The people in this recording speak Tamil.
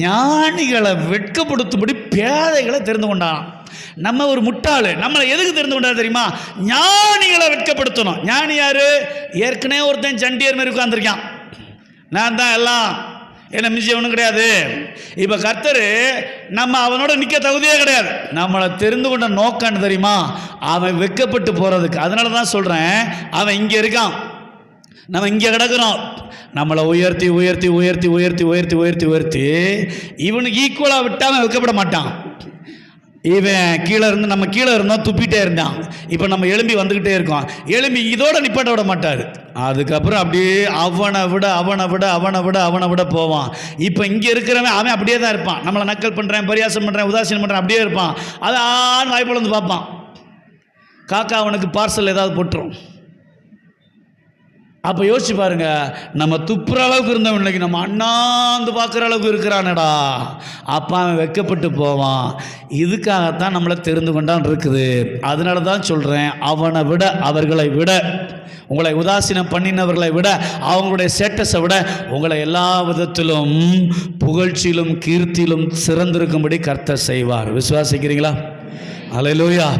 ஞானிகளை வெட்கப்படுத்தும்படி பேதைகளை தெரிந்து கொண்டான் நம்ம ஒரு முட்டாளு நம்மளை எதுக்கு தெரிந்து கொண்டா தெரியுமா? ஞானிகளை வெட்கப்படுத்தணும். ஞானி யாரு? ஏற்கனவே ஒருத்தன் சண்டியர் மாதிரி உட்காந்துருக்கான் நான் தான் எல்லாம். என்ன மிஞ்சி ஒன்றும் கிடையாது. இப்போ கர்த்தர் நம்ம அவனோட நிற்க தகுதியே கிடையாது. நம்மளை தெரிந்து கொண்ட நோக்கம்னு தெரியுமா? அவன் வெட்கப்பட்டு போகிறதுக்கு அதனால தான் சொல்கிறேன் அவன் இங்கே இருக்கான். நம்ம இங்கே கிடக்குறோம். நம்மளை உயர்த்தி உயர்த்தி உயர்த்தி உயர்த்தி உயர்த்தி உயர்த்தி உயர்த்தி இவனுக்கு ஈக்குவலாக விட்டால் வைக்கப்பட மாட்டான். இவன் கீழே இருந்து நம்ம கீழே இருந்தோம் துப்பிட்டே இருந்தான். இப்போ நம்ம எலும்பி வந்துக்கிட்டே இருக்கோம். எலும்பி இதோட நிப்பாட்ட விட மாட்டார். அதுக்கப்புறம் அப்படியே அவனை விட அவனை விட அவனை விட அவனை விட போவான். இப்போ இங்கே இருக்கிறவன் அவன் அப்படியே தான் இருப்பான். நம்மளை நக்கல் பண்ணுறேன் பரியாசம் பண்ணுறேன் உதாசீனம் பண்ணுறேன் அப்படியே இருப்பான். அதை ஆண் வாய்ப்புல வந்து பார்ப்பான். காக்கா அவனுக்கு பார்சல் ஏதாவது போட்டுரும். அப்போ யோசிச்சு பாருங்க நம்ம துப்புற அளவுக்கு இருந்தவன் இன்னைக்கு நம்ம அண்ணாந்து பார்க்குற அளவுக்கு இருக்கிறானடா. அப்பா அவன் வெக்கப்பட்டு போவான். இதுக்காகத்தான் நம்மளை தெரிந்து கொண்டான் இருக்குது. அதனால தான் சொல்கிறேன் அவனை விட அவர்களை விட உங்களை உதாசீனம் பண்ணினவர்களை விட அவங்களுடைய ஸ்டேட்டஸை விட உங்களை எல்லா விதத்திலும் புகழ்ச்சியிலும் கீர்த்தியிலும் சிறந்திருக்கும்படி கர்த்தர் செய்வார். விசுவாசிக்கிறீங்களா? அலையிலோயா